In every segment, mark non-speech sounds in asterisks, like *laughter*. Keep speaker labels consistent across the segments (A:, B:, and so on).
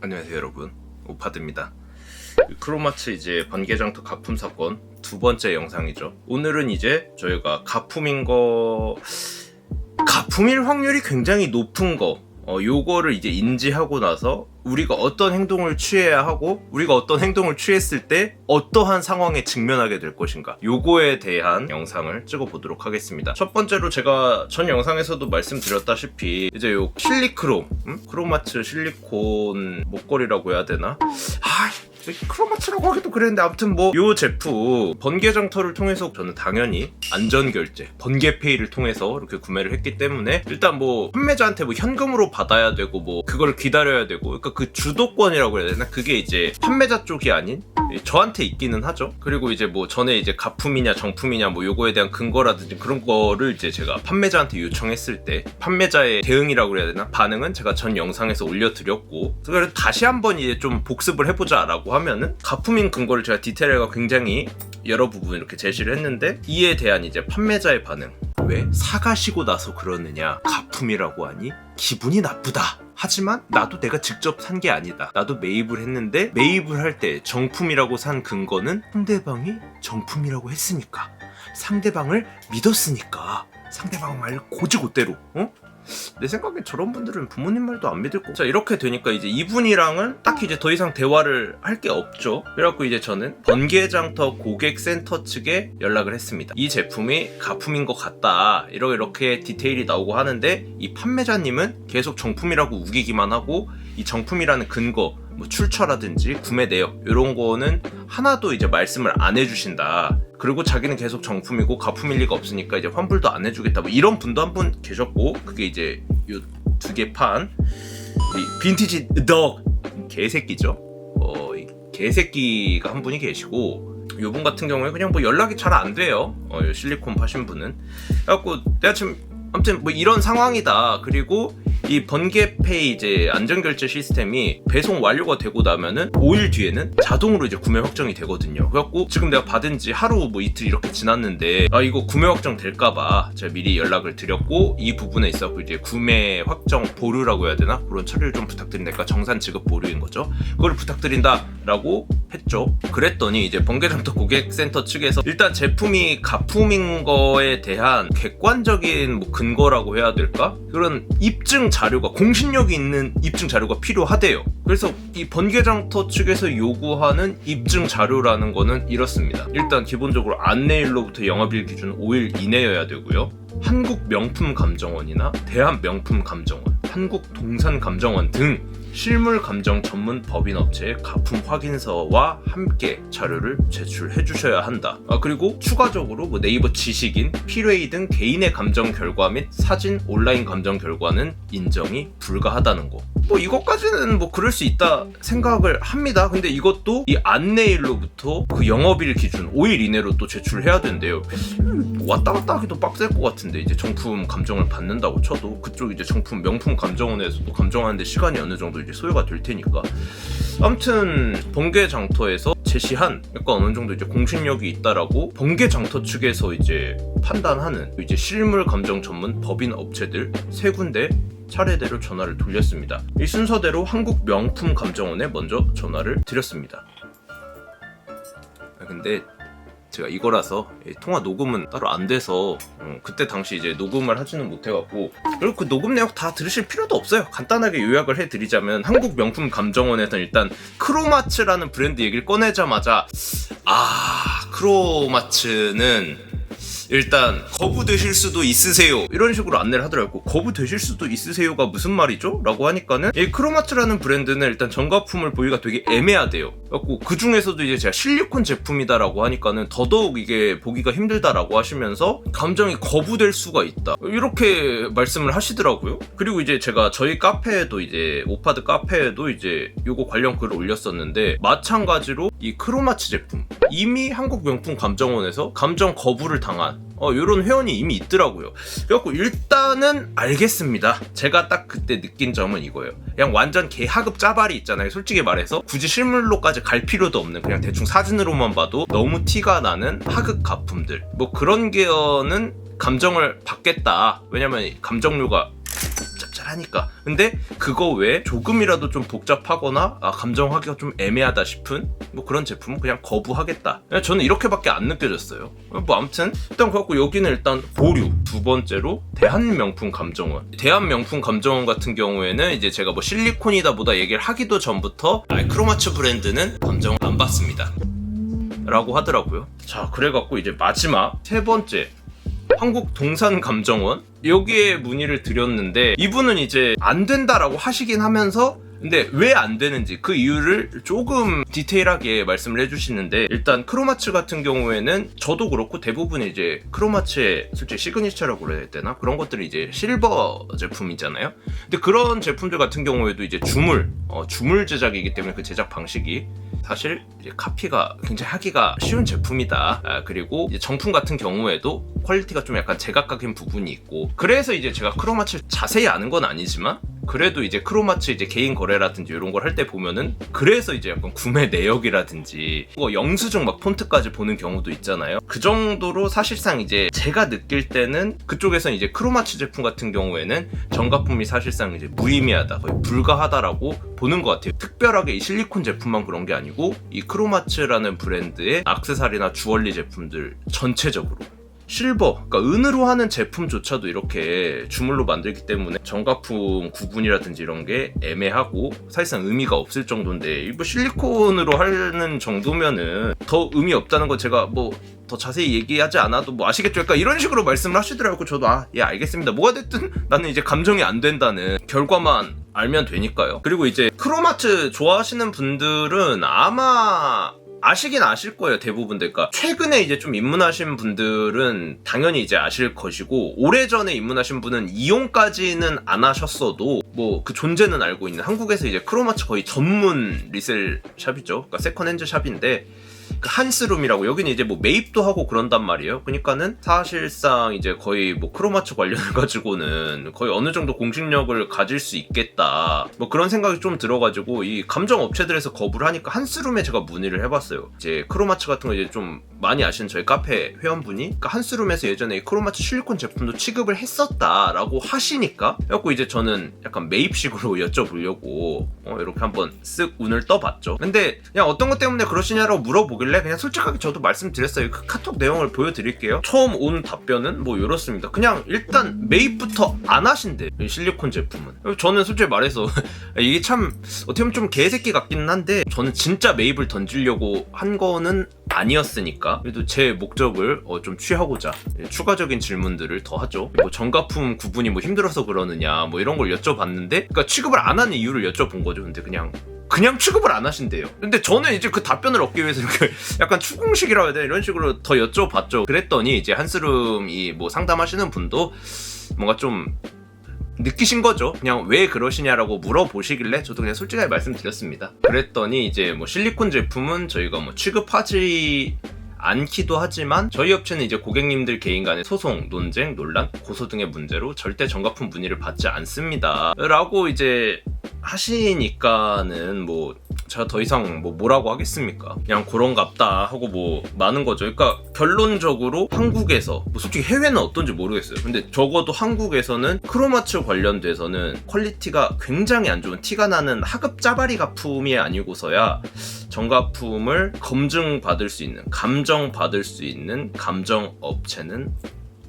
A: 안녕하세요 여러분. 오파드입니다. 크로마츠 이제 번개장터 가품 사건 두 번째 영상이죠. 오늘은 이제 저희가 가품인 거 가품일 확률이 굉장히 높은 거 어, 요거를 이제 인지하고 나서 우리가 어떤 행동을 취해야 하고 우리가 어떤 행동을 취했을 때 어떠한 상황에 직면하게 될 것인가. 요거에 대한 영상을 찍어 보도록 하겠습니다. 첫 번째로 제가 전 영상에서도 말씀드렸다시피 이제 요 실리크롬 음? 크로마츠 실리콘 목걸이라고 해야 되나? 아 크로마츠라고 하기도 그랬는데 아무튼 뭐요 제품 번개 장터를 통해서 저는 당연히 안전 결제 번개페이를 통해서 이렇게 구매를 했기 때문에 일단 뭐 판매자한테 뭐 현금으로 받아야 되고 뭐 그걸 기다려야 되고 그러니까 그 주도권이라고 해야 되나 그게 이제 판매자 쪽이 아닌 저한테 있기는 하죠. 그리고 이제 뭐 전에 이제 가품이냐 정품이냐 뭐 요거에 대한 근거라든지 그런 거를 이제 제가 판매자한테 요청했을 때 판매자의 대응이라고 해야 되나 반응은 제가 전 영상에서 올려드렸고 그래서 다시 한번 이제 좀 복습을 해보자라고 하면은 가품인 근거를 제가 디테일하게 굉장히 여러 부분 이렇게 제시를 했는데 이에 대한 이제 판매자의 반응. 왜 사가시고 나서 그러느냐? 가품이라고 하니 기분이 나쁘다. 하지만 나도 내가 직접 산 게 아니다. 나도 매입을 했는데 매입을 할 때 정품이라고 산 근거는 상대방이 정품이라고 했으니까. 상대방을 믿었으니까. 상대방 말 고지고대로 어? 내 생각엔 저런 분들은 부모님 말도 안 믿을 거. 자 이렇게 되니까 이제 이분이랑은 딱히 이제 더 이상 대화를 할 게 없죠. 그래갖고 이제 저는 번개장터 고객센터 측에 연락을 했습니다. 이 제품이 가품인 것 같다. 이렇게 이렇게 디테일이 나오고 하는데 이 판매자님은 계속 정품이라고 우기기만 하고 이 정품이라는 근거 뭐 출처라든지 구매 내역 이런 거는 하나도 이제 말씀을 안 해주신다. 그리고 자기는 계속 정품이고 가품일 리가 없으니까 이제 환불도 안 해주겠다. 뭐 이런 분도 한 분 계셨고 그게 이제 요 두 개판 우리 빈티지 덕 개새끼죠. 어, 이 개새끼가 한 분이 계시고 요분 같은 경우에 그냥 뭐 연락이 잘 안 돼요. 어, 요 실리콘 파신 분은. 그래갖고 내가 지금 아무튼 뭐 이런 상황이다. 그리고 이 번개페이 이제 안전결제 시스템이 배송 완료가 되고 나면은 5일 뒤에는 자동으로 이제 구매 확정이 되거든요. 그래갖고 지금 내가 받은 지 하루 뭐 이틀 이렇게 지났는데 아 이거 구매 확정 될까봐 제가 미리 연락을 드렸고 이 부분에 있어서 이제 구매 확정 보류라고 해야 되나 그런 처리를 좀 부탁드린다니까 정산 지급 보류인 거죠. 그걸 부탁드린다라고 했죠. 그랬더니 이제 번개장터 고객센터 측에서 일단 제품이 가품인 거에 대한 객관적인 뭐 근거라고 해야 될까? 그런 입증 자료가 공신력이 있는 입증 자료가 필요하대요. 그래서 이 번개장터 측에서 요구하는 입증 자료라는 거는 이렇습니다. 일단 기본적으로 안내일로부터 영업일 기준 5일 이내여야 되고요. 한국 명품 감정원이나 대한 명품 감정원, 한국 동산 감정원 등 실물 감정 전문 법인 업체의 가품 확인서와 함께 자료를 제출해 주셔야 한다. 아, 그리고 추가적으로 뭐 네이버 지식인, 필웨이 등 개인의 감정 결과 및 사진 온라인 감정 결과는 인정이 불가하다는 거. 뭐 이것까지는 뭐 그럴 수 있다 생각을 합니다. 근데 이것도 이 안내일로부터 그 영업일 기준 5일 이내로 또 제출해야 된대요. 음, 왔다 갔다 하기도 빡셀 것 같은데 이제 정품 감정을 받는다고 쳐도 그쪽 이제 정품 명품 감정원에서도 감정하는데 시간이 어느 정도 이제 소요가 될 테니까 아무튼 번개 장터에서 제시한 약간 어느 정도 이제 공신력이 있다라고 번개 장터 측에서 이제 판단하는 이제 실물 감정 전문 법인 업체들 세 군데 차례대로 전화를 돌렸습니다. 이 순서대로 한국 명품 감정원에 먼저 전화를 드렸습니다. 아, 근데 제가 이거라서 이 통화 녹음은 따로 안 돼서 음, 그때 당시 이제 녹음을 하지는 못해갖고. 그리고 그 녹음 내역 다 들으실 필요도 없어요. 간단하게 요약을 해드리자면 한국 명품 감정원에서 일단 크로마츠라는 브랜드 얘기를 꺼내자마자 아 크로마츠는 일단 거부되실 수도 있으세요. 이런 식으로 안내를 하더라고. 거부되실 수도 있으세요가 무슨 말이죠? 라고 하니까는 이 크로마츠라는 브랜드는 일단 정가품을 보기가 되게 애매하대요. 그래갖고 그 중에서도 이제 제가 실리콘 제품이다라고 하니까는 더더욱 이게 보기가 힘들다라고 하시면서 감정이 거부될 수가 있다. 이렇게 말씀을 하시더라고요. 그리고 이제 제가 저희 카페에도 이제 오파드 카페에도 이제 요거 관련 글을 올렸었는데 마찬가지로 이 크로마츠 제품. 이미 한국 명품 감정원에서 감정 거부를 당한 어, 이런 회원이 이미 있더라고요. 그래갖고 일단은 알겠습니다. 제가 딱 그때 느낀 점은 이거예요. 그냥 완전 개하급 짜발이 있잖아요. 솔직히 말해서 굳이 실물로까지 갈 필요도 없는 그냥 대충 사진으로만 봐도 너무 티가 나는 하급 가품들. 뭐 그런 계열은 감정을 받겠다. 왜냐면 감정료가 짭짤하니까. 근데 그거 외에 조금이라도 좀 복잡하거나 아, 감정하기가 좀 애매하다 싶은 뭐 그런 제품은 그냥 거부하겠다. 저는 이렇게밖에 안 느껴졌어요. 뭐 아무튼 일단 그렇고 여기는 일단 보류. 두 번째로 대한명품 감정원. 대한명품 감정원 같은 경우에는 이제 제가 뭐 실리콘이다 보다 얘기를 하기도 전부터 아이크로마츠 브랜드는 감정을 안 받습니다. 라고 하더라고요. 자, 그래갖고 이제 마지막 세 번째 한국 동산 감정원? 여기에 문의를 드렸는데 이분은 이제 안 된다라고 하시긴 하면서 근데 왜 안 되는지 그 이유를 조금 디테일하게 말씀을 해주시는데 일단 크로마츠 같은 경우에는 저도 그렇고 대부분 이제 크로마츠의 솔직히 시그니처라고 그래야 되나 그런 것들이 이제 실버 제품이잖아요. 근데 그런 제품들 같은 경우에도 이제 주물 어, 주물 제작이기 때문에 그 제작 방식이 사실 이제 카피가 굉장히 하기가 쉬운 제품이다. 아, 그리고 정품 같은 경우에도 퀄리티가 좀 약간 제각각인 부분이 있고 그래서 이제 제가 크로마츠를 자세히 아는 건 아니지만 그래도 이제 크로마츠 이제 개인 거래라든지 이런 걸 할 때 보면은 그래서 이제 약간 구매 내역이라든지 뭐 영수증 막 폰트까지 보는 경우도 있잖아요. 그 정도로 사실상 이제 제가 느낄 때는 그쪽에서 이제 크로마츠 제품 같은 경우에는 정가품이 사실상 이제 무의미하다, 거의 불가하다라고 보는 것 같아요. 특별하게 이 실리콘 제품만 그런 게 아니고 이 크로마츠라는 브랜드의 악세사리나 주얼리 제품들 전체적으로 실버, 그러니까 은으로 하는 제품조차도 이렇게 주물로 만들기 때문에 정가품 구분이라든지 이런 게 애매하고 사실상 의미가 없을 정도인데 이거 실리콘으로 하는 정도면은 더 의미 없다는 건 제가 뭐 더 자세히 얘기하지 않아도 뭐 아시겠죠? 그러니까 이런 식으로 말씀을 하시더라고요. 저도 아, 예, 알겠습니다. 뭐가 됐든 나는 이제 감정이 안 된다는 결과만 알면 되니까요. 그리고 이제 크로마츠 좋아하시는 분들은 아마 아시긴 아실 거예요 대부분들. 그러니까 최근에 이제 좀 입문하신 분들은 당연히 이제 아실 것이고 오래전에 입문하신 분은 이용까지는 안 하셨어도 뭐 그 존재는 알고 있는 한국에서 이제 크로마츠 거의 전문 리셀 샵이죠. 그러니까 세컨핸즈 샵인데 그 한스룸이라고 여기는 이제 뭐 매입도 하고 그런단 말이에요. 그러니까는 사실상 이제 거의 뭐 크로마츠 관련해 *laughs* 가지고는 거의 어느 정도 공식력을 가질 수 있겠다. 뭐 그런 생각이 좀 들어가지고 이 감정 업체들에서 거부를 하니까 한스룸에 제가 문의를 해봤어요. 이제 크로마츠 같은 거 이제 좀 많이 아시는 저희 카페 회원분이 그러니까 한스룸에서 예전에 이 크로마츠 실리콘 제품도 취급을 했었다라고 하시니까 그래갖고 이제 저는 약간 매입식으로 *laughs* 여쭤보려고 어, 이렇게 한번 쓱 운을 떠봤죠. 근데 그냥 어떤 것 때문에 그러시냐라고 물어보길 래 그냥 솔직하게 저도 말씀드렸어요. 그 카톡 내용을 보여드릴게요. 처음 온 답변은 뭐 이렇습니다. 그냥 일단 매입부터 안 하신대. 이 실리콘 제품은. 저는 솔직히 말해서 *laughs* 이게 참 어떻게 보면 좀 개새끼 같기는 한데 저는 진짜 매입을 던지려고 한 거는 아니었으니까 그래도 제 목적을 어, 좀 취하고자 추가적인 질문들을 더 하죠. 뭐 정가품 구분이 뭐 힘들어서 그러느냐 뭐 이런 걸 여쭤봤는데 그러니까 취급을 안 하는 이유를 여쭤본 거죠. 근데 그냥 그냥 취급을 안 하신대요. 근데 저는 이제 그 답변을 얻기 위해서 이렇게 *laughs* 약간 추궁식이라 해야 되나 이런 식으로 더 여쭤봤죠. 그랬더니 이제 한스름이 뭐 상담하시는 분도 뭔가 좀 느끼신 거죠. 그냥 왜 그러시냐라고 물어보시길래 저도 그냥 솔직하게 말씀드렸습니다. 그랬더니 이제 뭐 실리콘 제품은 저희가 뭐 취급하지 않기도 하지만 저희 업체는 이제 고객님들 개인 간의 소송, 논쟁, 논란, 고소 등의 문제로 절대 정가품 문의를 받지 않습니다. 라고 이제 하시니까는 뭐 제가 더 이상 뭐 뭐라고 하겠습니까? 그냥 그런갑다 하고 뭐 많은 거죠. 그러니까 결론적으로 한국에서 뭐 솔직히 해외는 어떤지 모르겠어요. 근데 적어도 한국에서는 크로마츠 관련돼서는 퀄리티가 굉장히 안 좋은 티가 나는 하급 짜바리 가품이 아니고서야 정가품을 검증 받을 수 있는 감정 받을 수 있는 감정 업체는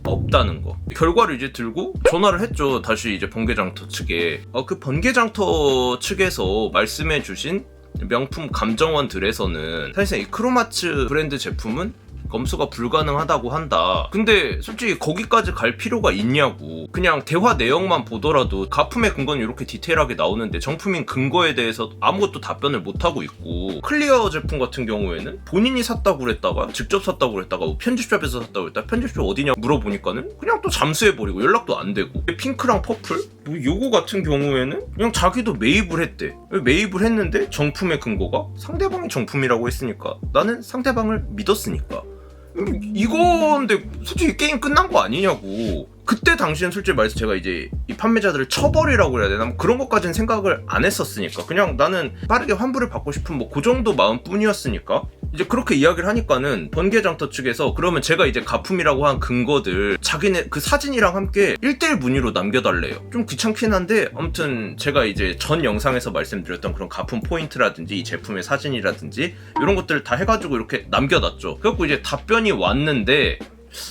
A: 없다는 거. 결과를 이제 들고 전화를 했죠. 다시 이제 번개장터 측에. 어, 그 번개장터 측에서 말씀해 주신 명품 감정원들에서는 사실상 이 크로마츠 브랜드 제품은 검수가 불가능하다고 한다. 근데 솔직히 거기까지 갈 필요가 있냐고. 그냥 대화 내용만 보더라도 가품의 근거는 이렇게 디테일하게 나오는데 정품인 근거에 대해서 아무것도 답변을 못하고 있고 클리어 제품 같은 경우에는 본인이 샀다고 그랬다가 직접 샀다고 그랬다가 뭐 편집샵에서 샀다고 그랬다 편집샵 어디냐 물어보니까는 그냥 또 잠수해버리고 연락도 안 되고 핑크랑 퍼플? 뭐 요거 같은 경우에는 그냥 자기도 매입을 했대. 매입을 했는데 정품의 근거가 상대방이 정품이라고 했으니까 나는 상대방을 믿었으니까 이건데 솔직히 게임 끝난 거 아니냐고 그때 당시엔 솔직히 말해서 제가 이제 이 판매자들을 처벌이라고 해야 되나? 뭐 그런 것까지는 생각을 안 했었으니까. 그냥 나는 빠르게 환불을 받고 싶은 뭐 그 정도 마음뿐이었으니까. 이제 그렇게 이야기를 하니까는 번개장터 측에서 그러면 제가 이제 가품이라고 한 근거들 자기네 그 사진이랑 함께 1대1 문의로 남겨달래요. 좀 귀찮긴 한데 아무튼 제가 이제 전 영상에서 말씀드렸던 그런 가품 포인트라든지 이 제품의 사진이라든지 이런 것들을 다 해가지고 이렇게 남겨놨죠. 그래갖고 이제 답변이 왔는데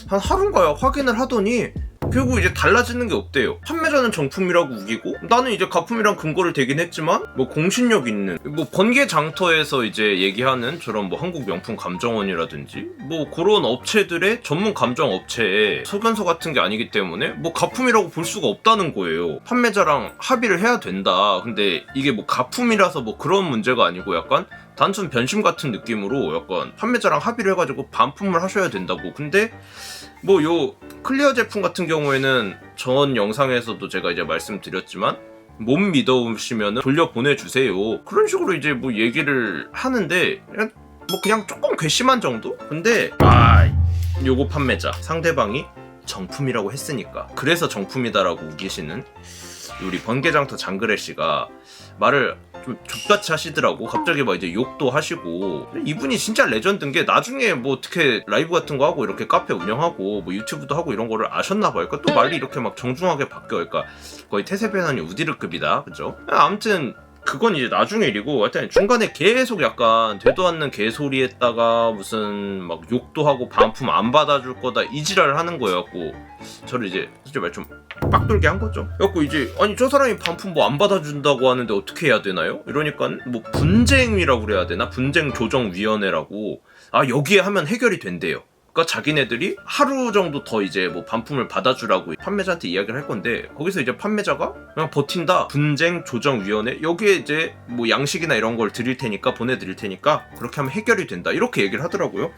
A: 한 하루인가요? 확인을 하더니 결국 이제 달라지는 게 없대요. 판매자는 정품이라고 우기고 나는 이제 가품이랑 근거를 대긴 했지만 뭐 공신력 있는 뭐 번개 장터에서 이제 얘기하는 저런 뭐 한국 명품 감정원이라든지 뭐 그런 업체들의 전문 감정 업체에 소견서 같은 게 아니기 때문에 뭐 가품이라고 볼 수가 없다는 거예요. 판매자랑 합의를 해야 된다. 근데 이게 뭐 가품이라서 뭐 그런 문제가 아니고 약간 단순 변심 같은 느낌으로 약간 판매자랑 합의를 해가지고 반품을 하셔야 된다고. 근데 뭐 요 클리어 제품 같은 경우에는 전 영상에서도 제가 이제 말씀드렸지만 못 믿어오시면 돌려 보내주세요. 그런 식으로 이제 뭐 얘기를 하는데 그냥 뭐 그냥 조금 괘씸한 정도? 근데 아 요거 판매자 상대방이 정품이라고 했으니까 그래서 정품이다라고 우기시는 우리 번개장터 장그래 씨가 말을 좀 족같이 하시더라고. 갑자기 막 이제 욕도 하시고 이분이 진짜 레전드인 게 나중에 뭐 어떻게 라이브 같은 거 하고 이렇게 카페 운영하고 뭐 유튜브도 하고 이런 거를 아셨나 봐요. 그러니까 또 말이 이렇게 막 정중하게 바뀌어. 그러니까 거의 태세 배난이 우디르급이다. 그죠? 아무튼 그건 이제 나중에 일이고 하여튼 중간에 계속 약간 되도 않는 개소리 했다가 무슨 막 욕도 하고 반품 안 받아줄 거다 이 지랄을 하는 거여갖고 저를 이제 솔직히 말 좀 빡돌게 한 거죠. 그래갖고 이제 아니 저 사람이 반품 뭐 안 받아준다고 하는데 어떻게 해야 되나요? 이러니까 뭐 분쟁이라고 그래야 되나? 분쟁 조정 위원회라고 아 여기에 하면 해결이 된대요. 그러니까 자기네들이 하루 정도 더 이제 뭐 반품을 받아주라고 판매자한테 이야기를 할 건데 거기서 이제 판매자가 그냥 버틴다. 분쟁 조정 위원회. 여기에 이제 뭐 양식이나 이런 걸 드릴 테니까 보내드릴 테니까 그렇게 하면 해결이 된다. 이렇게 얘기를 하더라고요.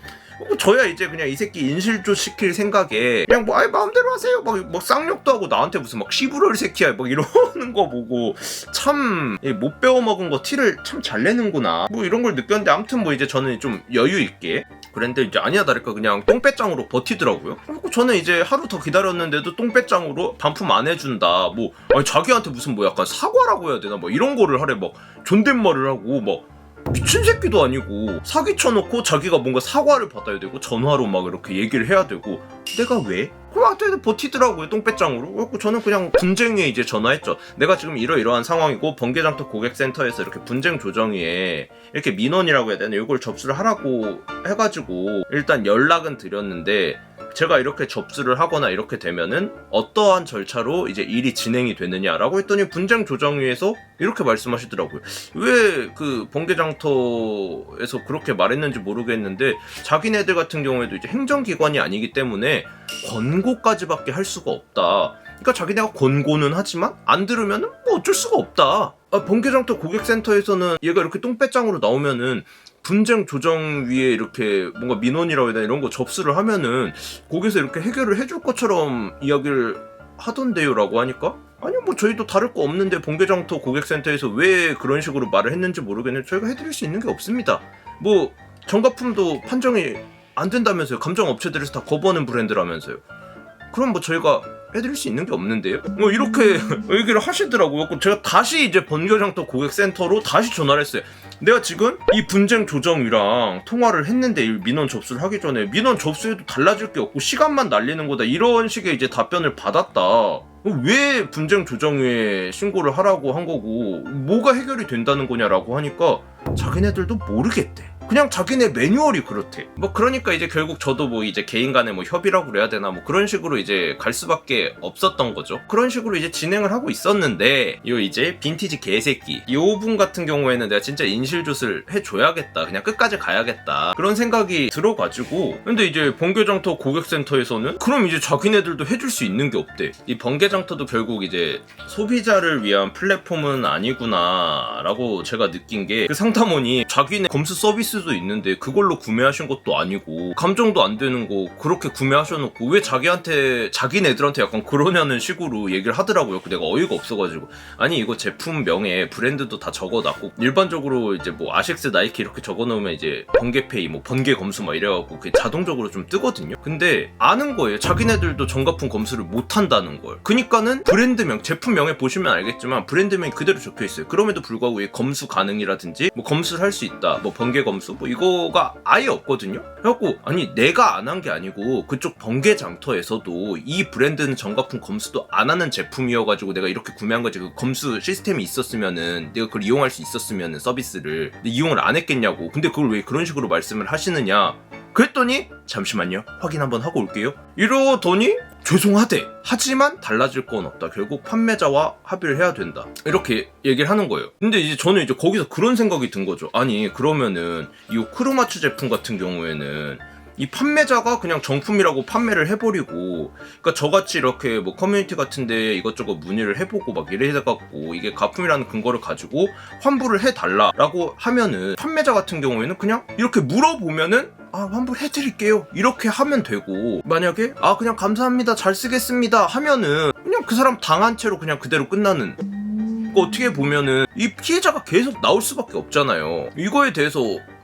A: 뭐 저야 이제 그냥 이 새끼 인실조 시킬 생각에 그냥 뭐 아이 마음대로 하세요. 막, 뭐 쌍욕도 하고 나한테 무슨 막 시부럴 새끼야. 막 이러는 거 보고 참 못 배워 먹은 거 티를 참 잘 내는구나. 뭐 이런 걸 느꼈는데 아무튼 뭐 이제 저는 좀 여유 있게 그랬는데 이제 아니야 다를까 그냥 똥배짱으로 버티더라고요. 그리고 저는 이제 하루 더 기다렸는데도 똥배짱으로 반품 안 해준다. 뭐 아니 자기한테 무슨 뭐 약간 사과라고 해야 되나? 뭐 이런 거를 하래. 막 존댓말을 하고 막 미친 새끼도 아니고 사기 쳐놓고 자기가 뭔가 사과를 받아야 되고 전화로 막 이렇게 얘기를 해야 되고 내가 왜? 그한테 버티더라고요 똥배짱으로. 그래갖고 저는 그냥 분쟁위에 이제 전화했죠. 내가 지금 이러이러한 상황이고 번개장터 고객센터에서 이렇게 분쟁 조정위에 이렇게 민원이라고 해야 되나? 이걸 접수를 하라고 해가지고 일단 연락은 드렸는데 제가 이렇게 접수를 하거나 이렇게 되면은 어떠한 절차로 이제 일이 진행이 되느냐라고 했더니 분쟁 조정위에서 이렇게 말씀하시더라고요. 왜 그 번개장터에서 그렇게 말했는지 모르겠는데 자기네들 같은 경우에도 이제 행정기관이 아니기 때문에 권고까지밖에 할 수가 없다. 그러니까 자기네가 권고는 하지만 안 들으면은 뭐 어쩔 수가 없다. 아, 번개장터 고객센터에서는 얘가 이렇게 똥배짱으로 나오면은 분쟁 조정 위에 이렇게 뭔가 민원이라고 해야 되나 이런 거 접수를 하면은 거기서 이렇게 해결을 해줄 것처럼 이야기를 하던데요라고 하니까 아니 뭐 저희도 다를 거 없는데 번개장터 고객센터에서 왜 그런 식으로 말을 했는지 모르겠는데 저희가 해드릴 수 있는 게 없습니다. 뭐 정가품도 판정이 안 된다면서요. 감정 업체들에서 다 거부하는 브랜드라면서요. 그럼 뭐 저희가 해드릴 수 있는 게 없는데요? 뭐 이렇게 *laughs* 얘기를 하시더라고요. 제가 다시 이제 번개장터 고객센터로 다시 전화를 했어요. 내가 지금 이 분쟁 조정이랑 통화를 했는데 이 민원 접수를 하기 전에 민원 접수해도 달라질 게 없고 시간만 날리는 거다 이런 식의 이제 답변을 받았다. 왜 분쟁 조정위에 신고를 하라고 한 거고 뭐가 해결이 된다는 거냐라고 하니까 자기네들도 모르겠대. 그냥 자기네 매뉴얼이 그렇대. 뭐 그러니까 이제 결국 저도 뭐 이제 개인 간에 뭐 협의라고 그래야 되나 뭐 그런 식으로 이제 갈 수밖에 없었던 거죠. 그런 식으로 이제 진행을 하고 있었는데 요 이제 빈티지 개새끼 요 분 같은 경우에는 내가 진짜 인실조스를 해줘야겠다. 그냥 끝까지 가야겠다. 그런 생각이 들어가지고 근데 이제 번개장터 고객센터에서는 그럼 이제 자기네들도 해줄 수 있는 게 없대. 이 번개장터도 결국 이제 소비자를 위한 플랫폼은 아니구나라고 제가 느낀 게 그 상담원이 자기네 검수 서비스 수도 있는데 그걸로 구매하신 것도 아니고 감정도 안 되는 거 그렇게 구매하셔놓고 왜 자기한테 자기네들한테 약간 그러냐는 식으로 얘기를 하더라고요. 그 내가 어이가 없어가지고 아니 이거 제품 명에 브랜드도 다 적어놨고 일반적으로 이제 뭐 아식스 나이키 이렇게 적어놓으면 이제 번개페이 뭐 번개 검수 막 이래갖고 그게 자동적으로 좀 뜨거든요. 근데 아는 거예요. 자기네들도 정가품 검수를 못 한다는 걸. 그니까는 브랜드명 제품명에 보시면 알겠지만 브랜드명이 그대로 적혀 있어요. 그럼에도 불구하고 이 검수 가능이라든지 뭐 검수를 할 수 있다. 뭐 번개 검수 뭐 이거가 아예 없거든요. 그래갖고 아니 내가 안 한 게 아니고 그쪽 번개 장터에서도 이 브랜드는 정가품 검수도 안 하는 제품이어가지고 내가 이렇게 구매한 거지. 그 검수 시스템이 있었으면은 내가 그걸 이용할 수 있었으면은 서비스를 근데 이용을 안 했겠냐고. 근데 그걸 왜 그런 식으로 말씀을 하시느냐? 그랬더니 잠시만요 확인 한번 하고 올게요 이러더니 죄송하대. 하지만 달라질 건 없다. 결국 판매자와 합의를 해야 된다. 이렇게 얘기를 하는 거예요. 근데 이제 저는 이제 거기서 그런 생각이 든 거죠. 아니 그러면은 이 크로마츠 제품 같은 경우에는 이 판매자가 그냥 정품이라고 판매를 해버리고 그러니까 저같이 이렇게 뭐 커뮤니티 같은데 이것저것 문의를 해보고 막 이래 해갖고 이게 가품이라는 근거를 가지고 환불을 해달라라고 하면은 판매자 같은 경우에는 그냥 이렇게 물어보면은 아 환불해드릴게요. 이렇게 하면 되고 만약에 아 그냥 감사합니다. 잘 쓰겠습니다. 하면은 그냥 그 사람 당한 채로 그냥 그대로 끝나는. 어떻게 보면은 이 피해자가 계속 나올 수밖에 없잖아요. 이거에 대해서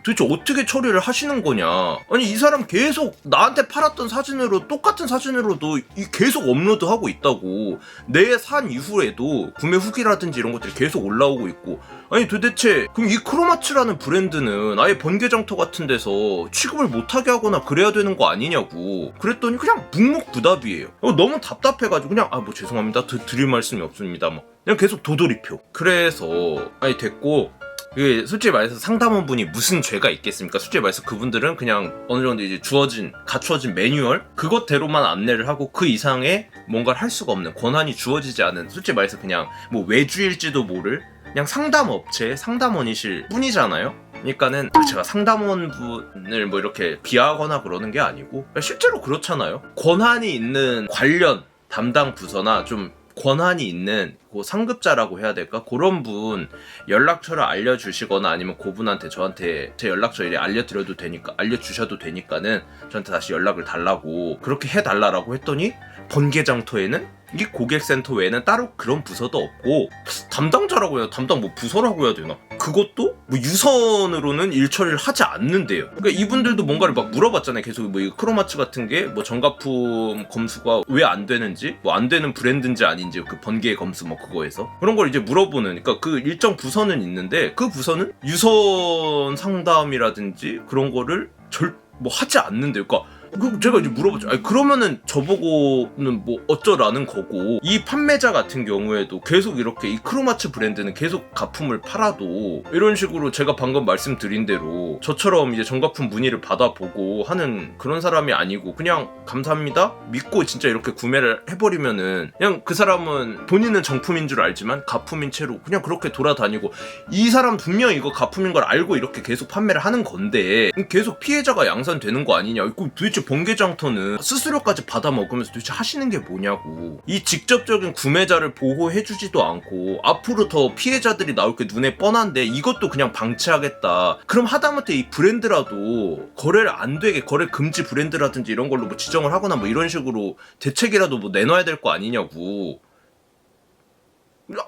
A: 도대체 어떻게 처리를 하시는 거냐? 아니 이 사람 계속 나한테 팔았던 사진으로 똑같은 사진으로도 이 계속 업로드하고 있다고. 내 산 이후에도 구매 후기라든지 이런 것들이 계속 올라오고 있고. 아니 도대체 그럼 이 크로마츠라는 브랜드는 아예 번개장터 같은 데서 취급을 못하게 하거나 그래야 되는 거 아니냐고. 그랬더니 그냥 묵묵부답이에요. 어, 너무 답답해가지고 그냥 아 뭐 죄송합니다. 드, 드릴 말씀이 없습니다. 막 그냥 계속 도돌이표. 그래서 아니 됐고 이게 솔직히 말해서 상담원 분이 무슨 죄가 있겠습니까? 솔직히 말해서 그분들은 그냥 어느 정도 이제 주어진 갖추어진 매뉴얼 그것대로만 안내를 하고 그 이상의 뭔가를 할 수가 없는 권한이 주어지지 않은 솔직히 말해서 그냥 뭐 외주일지도 모를 그냥 상담 업체 상담원이실 뿐이잖아요. 그러니까는 제가 상담원 분을 뭐 이렇게 비하하거나 그러는 게 아니고 실제로 그렇잖아요. 권한이 있는 관련 담당 부서나 좀 권한이 있는 그 상급자라고 해야 될까? 그런 분 연락처를 알려주시거나 아니면 그분한테 저한테 제 연락처 이래 알려드려도 되니까 알려주셔도 되니까는 저한테 다시 연락을 달라고 그렇게 해달라라고 했더니 번개장터에는 이 고객센터 외에는 따로 그런 부서도 없고 담당자라고 해야 담당 뭐 부서라고 해야 되나? 그것도 뭐 유선으로는 일 처리를 하지 않는데요. 그러니까 이분들도 뭔가를 막 물어봤잖아요. 계속 뭐 이 크로마츠 같은 게 뭐 정가품 검수가 왜 안 되는지 뭐 안 되는 브랜드인지 아닌지 그 번개 검수 뭐 그거에서 그런 걸 이제 물어보는 그러니까 그 일정 부서는 있는데 그 부서는 유선 상담이라든지 그런 거를 절뭐 하지 않는데요. 그러니까 그 제가 이제 물어봤죠. 아니, 그러면은 저보고는 뭐 어쩌라는 거고 이 판매자 같은 경우에도 계속 이렇게 이 크로마츠 브랜드는 계속 가품을 팔아도 이런 식으로 제가 방금 말씀드린 대로 저처럼 이제 정가품 문의를 받아보고 하는 그런 사람이 아니고 그냥 감사합니다 믿고 진짜 이렇게 구매를 해버리면은 그냥 그 사람은 본인은 정품인 줄 알지만 가품인 채로 그냥 그렇게 돌아다니고 이 사람 분명 이거 가품인 걸 알고 이렇게 계속 판매를 하는 건데 계속 피해자가 양산되는 거 아니냐? 이거 도대체 번개장터는 수수료까지 받아 먹으면서 도대체 하시는 게 뭐냐고. 이 직접적인 구매자를 보호해주지도 않고 앞으로 더 피해자들이 나올 게 눈에 뻔한데 이것도 그냥 방치하겠다. 그럼 하다못해 이 브랜드라도 거래를 안 되게 거래 금지 브랜드라든지 이런 걸로 뭐 지정을 하거나 뭐 이런 식으로 대책이라도 뭐 내놔야 될 거 아니냐고.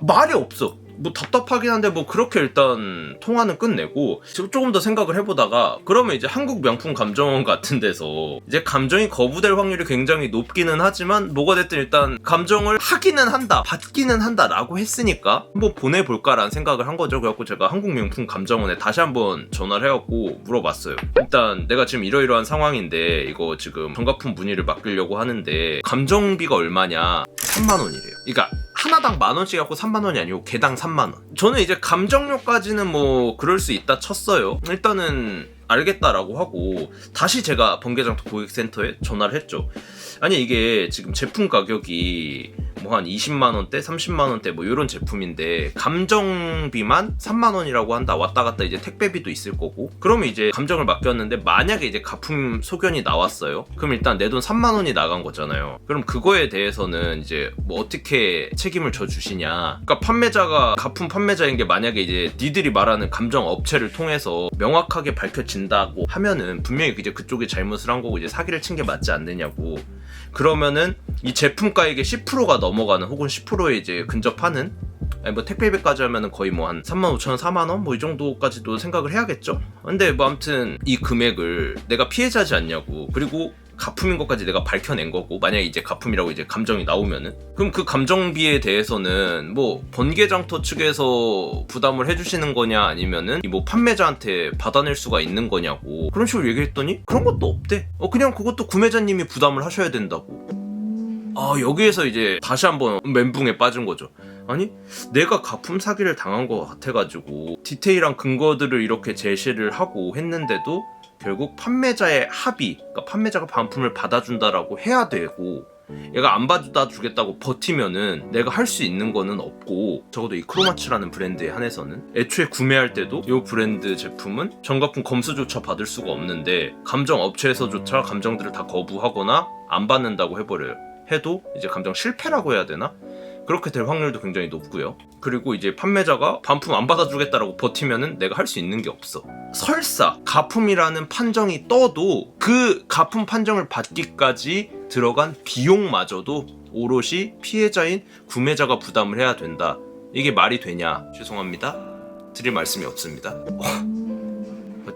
A: 말이 없어. 뭐 답답하긴 한데 뭐 그렇게 일단 통화는 끝내고 조금 더 생각을 해보다가 그러면 이제 한국 명품 감정원 같은 데서 이제 감정이 거부될 확률이 굉장히 높기는 하지만 뭐가 됐든 일단 감정을 하기는 한다 받기는 한다라고 했으니까 한번 보내볼까라는 생각을 한 거죠. 그래갖고 제가 한국 명품 감정원에 다시 한번 전화를 해갖고 물어봤어요. 일단 내가 지금 이러이러한 상황인데 이거 지금 정가품 문의를 맡기려고 하는데 감정비가 얼마냐? 3만 원이래요. 그러니까 하나당 만 원씩 갖고 3만 원이 아니고 개당 3만 원. 저는 이제 감정료까지는 뭐 그럴 수 있다 쳤어요. 일단은 알겠다라고 하고 다시 제가 번개장터 고객센터에 전화를 했죠. 아니 이게 지금 제품 가격이 뭐 한 20만 원대, 30만 원대 뭐 이런 제품인데 감정비만 3만 원이라고 한다. 왔다 갔다 이제 택배비도 있을 거고. 그러면 이제 감정을 맡겼는데 만약에 이제 가품 소견이 나왔어요. 그럼 일단 내 돈 3만 원이 나간 거잖아요. 그럼 그거에 대해서는 이제 뭐 어떻게 책임을 져 주시냐. 그러니까 판매자가 가품 판매자인 게 만약에 이제 니들이 말하는 감정 업체를 통해서 명확하게 밝혀진다고 하면은 분명히 이제 그쪽이 잘못을 한 거고 이제 사기를 친 게 맞지 않느냐고. 그러면은 이 제품 가액의 10%가 넘어가는 혹은 10%에 이제 근접하는 아니 뭐 택배비까지 하면은 거의 뭐 한 3만 5천 원, 4만 원 뭐 이 정도까지도 생각을 해야겠죠. 근데 뭐 아무튼 이 금액을 내가 피해자지 않냐고. 그리고 가품인 것까지 내가 밝혀낸 거고 만약에 이제 가품이라고 이제 감정이 나오면은. 그럼 그 감정비에 대해서는 뭐 번개장터 측에서 부담을 해주시는 거냐 아니면은 이뭐 판매자한테 받아낼 수가 있는 거냐고. 그런 식으로 얘기했더니 그런 것도 없대. 어 그냥 그것도 구매자님이 부담을 하셔야 된다고. 아 여기에서 이제 다시 한번 멘붕에 빠진 거죠. 아니 내가 가품 사기를 당한 것 같아가지고 디테일한 근거들을 이렇게 제시를 하고 했는데도 결국 판매자의 합의, 그러니까 판매자가 반품을 받아준다라고 해야 되고 얘가 안 받아 주겠다고 버티면은 내가 할 수 있는 거는 없고 적어도 이 크로마츠라는 브랜드에 한해서는 애초에 구매할 때도 이 브랜드 제품은 정가품 검수조차 받을 수가 없는데 감정 업체에서조차 감정들을 다 거부하거나 안 받는다고 해버려요. 해도 이제 감정 실패라고 해야 되나? 그렇게 될 확률도 굉장히 높고요. 그리고 이제 판매자가 반품 안 받아주겠다라고 버티면은 내가 할 수 있는 게 없어. 설사 가품이라는 판정이 떠도 그 가품 판정을 받기까지 들어간 비용마저도 오롯이 피해자인 구매자가 부담을 해야 된다. 이게 말이 되냐? 죄송합니다. 드릴 말씀이 없습니다.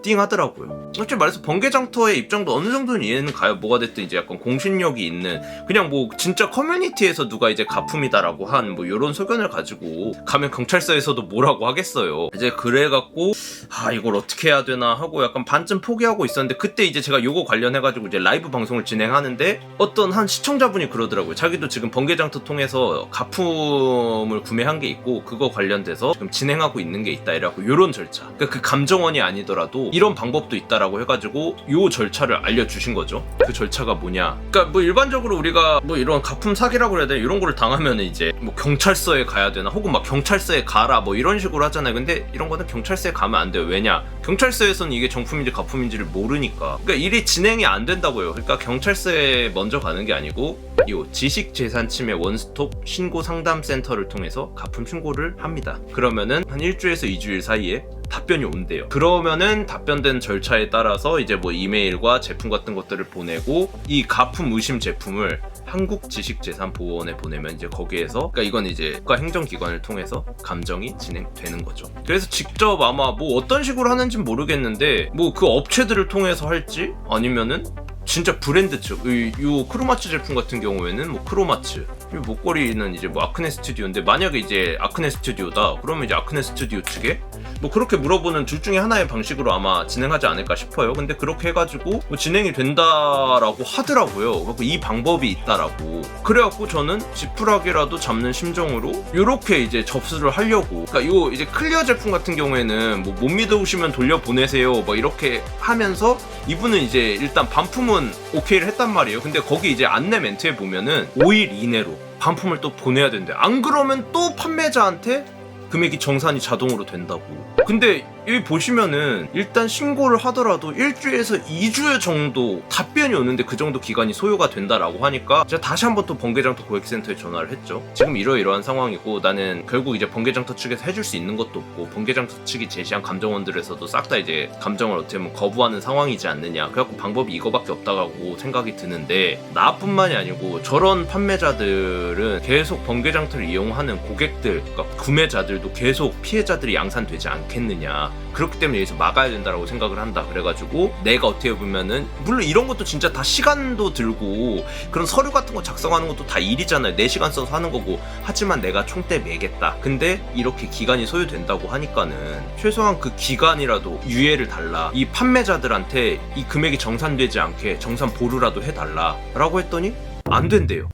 A: 띵 하더라고요. 솔직히 말해서 번개장터의 입장도 어느 정도는 이해는 가요. 뭐가 됐든 이제 약간 공신력이 있는 그냥 뭐 진짜 커뮤니티에서 누가 이제 가품이다라고 한 뭐 이런 소견을 가지고 가면 경찰서에서도 뭐라고 하겠어요. 이제 그래갖고 아 이걸 어떻게 해야 되나 하고 약간 반쯤 포기하고 있었는데 그때 이제 제가 요거 관련해가지고 이제 라이브 방송을 진행하는데 어떤 한 시청자분이 그러더라고요. 자기도 지금 번개장터 통해서 가품을 구매한 게 있고 그거 관련돼서 지금 진행하고 있는 게 있다 이라고 요런 절차. 그러니까 그 감정원이 아니더라도 이런 방법도 있다라고 해가지고 요 절차를 알려주신 거죠. 그 절차가 뭐냐? 그러니까 뭐 일반적으로 우리가 뭐 이런 가품 사기라고 해야 되나 이런 거를 당하면 이제 뭐 경찰서에 가야 되나 혹은 막 경찰서에 가라 뭐 이런 식으로 하잖아요. 근데 이런 거는 경찰서에 가면 안 돼요. 왜냐? 경찰서에서는 이게 정품인지 가품인지를 모르니까. 그러니까 일이 진행이 안 된다고요. 그러니까 경찰서에 먼저 가는 게 아니고 이 지식재산침해 원스톱 신고 상담 센터를 통해서 가품 신고를 합니다. 그러면은 한 일주에서 2주일 사이에 답변이 온대요. 그러면은 답변된 절차에 따라서 이제 뭐 이메일과 제품 같은 것들을 보내고 이 가품 의심 제품을 한국지식재산보호원에 보내면 이제 거기에서 그러니까 이건 이제 국가 행정기관을 통해서 감정이 진행되는 거죠. 그래서 직접 아마 뭐 어떤 식으로 하는지 모르겠는데 뭐 그 업체들을 통해서 할지 아니면은 진짜 브랜드 측, 이, 요 크로마츠 제품 같은 경우에는 뭐 크로마츠, 이 목걸이는 이제 뭐 아크네 스튜디오인데 만약에 이제 아크네 스튜디오다, 그러면 이제 아크네 스튜디오 측에 뭐 그렇게 물어보는 둘 중에 하나의 방식으로 아마 진행하지 않을까 싶어요. 근데 그렇게 해가지고 뭐 진행이 된다라고 하더라고요. 그래갖고 이 방법이 있다라고. 그래갖고 저는 지푸라기라도 잡는 심정으로 이렇게 이제 접수를 하려고. 그러니까 요 이제 클리어 제품 같은 경우에는 뭐 못 믿으시면 돌려 보내세요. 뭐 이렇게 하면서 이분은 이제 일단 반품 은 오케이를 했단 말이에요. 근데 거기 이제 안내 멘트에 보면은 5일 이내로 반품을 또 보내야 된대. 안 그러면 또 판매자한테 금액이 정산이 자동으로 된다고. 근데 여기 보시면은 일단 신고를 하더라도 일주에서 2주 정도 답변이 오는데 그 정도 기간이 소요가 된다라고 하니까 제가 다시 한번 또 번개장터 고객센터에 전화를 했죠. 지금 이러이러한 상황이고 나는 결국 이제 번개장터 측에서 해줄 수 있는 것도 없고 번개장터 측이 제시한 감정원들에서도 싹 다 이제 감정을 어떻게 보면 거부하는 상황이지 않느냐. 그래갖고 방법이 이거밖에 없다고 생각이 드는데 나뿐만이 아니고 저런 판매자들은 계속 번개장터를 이용하는 고객들, 그러니까 구매자들도 계속 피해자들이 양산되지 않겠느냐. 그렇기 때문에 여기서 막아야 된다라고 생각을 한다. 그래가지고 내가 어떻게 보면은 물론 이런 것도 진짜 다 시간도 들고 그런 서류 같은 거 작성하는 것도 다 일이잖아요. 내 시간 써서 하는 거고 하지만 내가 총대 매겠다. 근데 이렇게 기간이 소요된다고 하니까는 최소한 그 기간이라도 유예를 달라. 이 판매자들한테 이 금액이 정산되지 않게 정산 보류라도 해달라라고 했더니 안 된대요.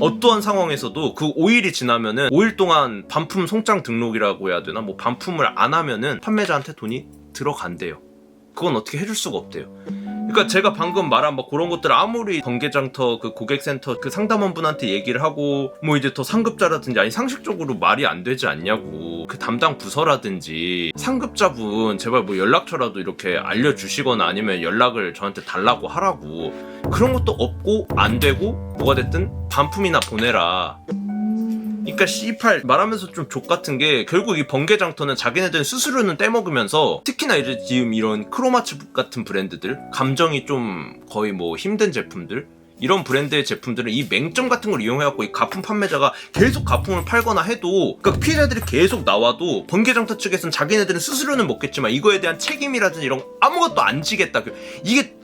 A: 어떠한 상황에서도 그 5일이 지나면은 5일 동안 반품 송장 등록이라고 해야 되나? 뭐 반품을 안 하면은 판매자한테 돈이 들어간대요. 그건 어떻게 해줄 수가 없대요. 그러니까 제가 방금 말한 뭐 그런 것들 아무리 번개장터 그 고객센터 그 상담원 분한테 얘기를 하고 뭐 이제 더 상급자라든지 아니 상식적으로 말이 안 되지 않냐고 그 담당 부서라든지 상급자분 제발 뭐 연락처라도 이렇게 알려주시거나 아니면 연락을 저한테 달라고 하라고 그런 것도 없고 안 되고 뭐가 됐든 반품이나 보내라. 그러니까 C8 말하면서 좀 족 같은 게 결국 이 번개장터는 자기네들 수수료는 떼먹으면서 특히나 이제 지금 이런 크로마츠 같은 브랜드들 감정이 좀 거의 뭐 힘든 제품들 이런 브랜드의 제품들은 이 맹점 같은 걸 이용해갖고 이 가품 판매자가 계속 가품을 팔거나 해도 그러니까 피해자들이 계속 나와도 번개장터 측에서는 자기네들은 수수료는 먹겠지만 이거에 대한 책임이라든지 이런 거 아무것도 안 지겠다. 그- 이게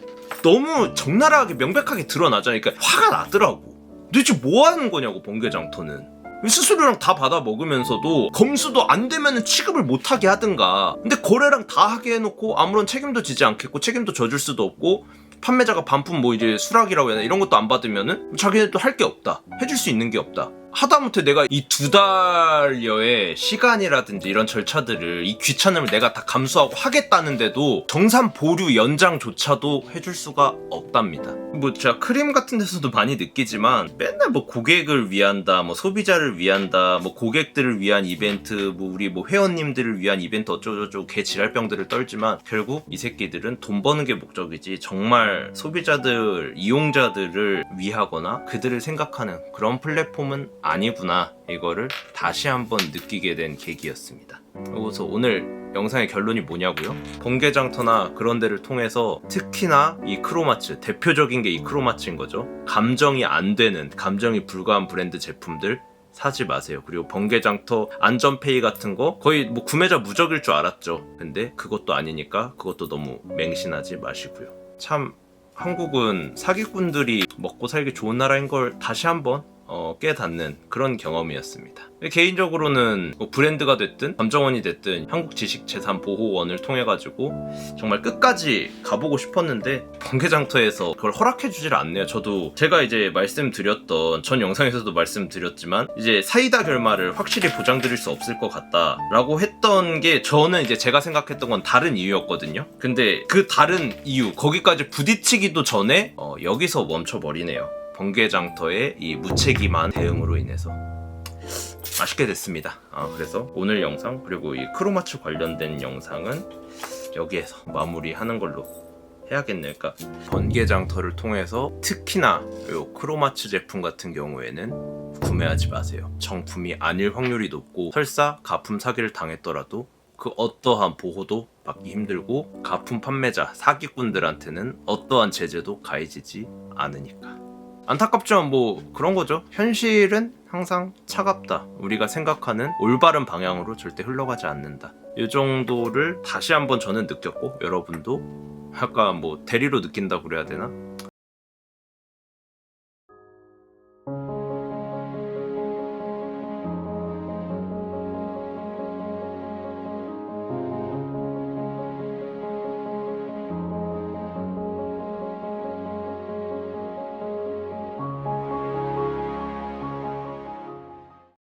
A: 너무 적나라하게 명백하게 드러나잖아요 그러니까 화가 나더라고 도대체 뭐 하는 거냐고 번개장터는 수수료랑 다 받아 먹으면서도 검수도 안 되면 취급을 못 하게 하든가. 근데 거래랑 다 하게 해놓고 아무런 책임도 지지 않겠고 책임도 져줄 수도 없고 판매자가 반품 뭐 이제 수락이라고 해야 되나 이런 것도 안 받으면은 자기네도 할게 없다. 해줄 수 있는 게 없다. 하다못해 내가 이 두 달여의 시간이라든지 이런 절차들을 이 귀찮음을 내가 다 감수하고 하겠다는데도 정산 보류 연장조차도 해줄 수가 없답니다. 뭐 제가 크림 같은 데서도 많이 느끼지만 맨날 뭐 고객을 위한다, 뭐 소비자를 위한다, 뭐 고객들을 위한 이벤트, 뭐 우리 뭐 회원님들을 위한 이벤트 어쩌고저쩌고 개 지랄병들을 떨지만 결국 이 새끼들은 돈 버는 게 목적이지 정말 소비자들, 이용자들을 위하거나 그들을 생각하는 그런 플랫폼은 아니구나 이거를 다시 한번 느끼게 된 계기였습니다. 그래서 오늘 영상의 결론이 뭐냐고요? 번개장터나 그런 데를 통해서 특히나 이 크로마츠 대표적인 게 이 크로마츠인 거죠. 감정이 안 되는 감정이 불가한 브랜드 제품들 사지 마세요. 그리고 번개장터 안전페이 같은 거 거의 뭐 구매자 무적일 줄 알았죠. 근데 그것도 아니니까 그것도 너무 맹신하지 마시고요. 참 한국은 사기꾼들이 먹고 살기 좋은 나라인 걸 다시 한번 어, 깨닫는 그런 경험이었습니다. 개인적으로는 뭐 브랜드가 됐든 감정원이 됐든 한국지식재산보호원을 통해 가지고 정말 끝까지 가보고 싶었는데 번개장터에서 그걸 허락해주질 않네요. 저도 제가 이제 말씀드렸던 전 영상에서도 말씀드렸지만 이제 사이다 결말을 확실히 보장드릴 수 없을 것 같다라고 했던 게 저는 이제 제가 생각했던 건 다른 이유였거든요. 근데 그 다른 이유 거기까지 부딪히기도 전에 어, 여기서 멈춰버리네요. 번개장터의 이 무책임한 대응으로 인해서 맛있게 됐습니다. 아, 그래서 오늘 영상 그리고 이 크로마츠 관련된 영상은 여기에서 마무리하는 걸로 해야겠네요. 그러니까 번개장터를 통해서 특히나 요 크로마츠 제품 같은 경우에는 구매하지 마세요. 정품이 아닐 확률이 높고 설사 가품 사기를 당했더라도 그 어떠한 보호도 받기 힘들고 가품 판매자 사기꾼들한테는 어떠한 제재도 가해지지 않으니까. 안타깝지만 뭐 그런 거죠. 현실은 항상 차갑다. 우리가 생각하는 올바른 방향으로 절대 흘러가지 않는다. 이 정도를 다시 한번 저는 느꼈고 여러분도 약간 뭐 대리로 느낀다고 그래야 되나?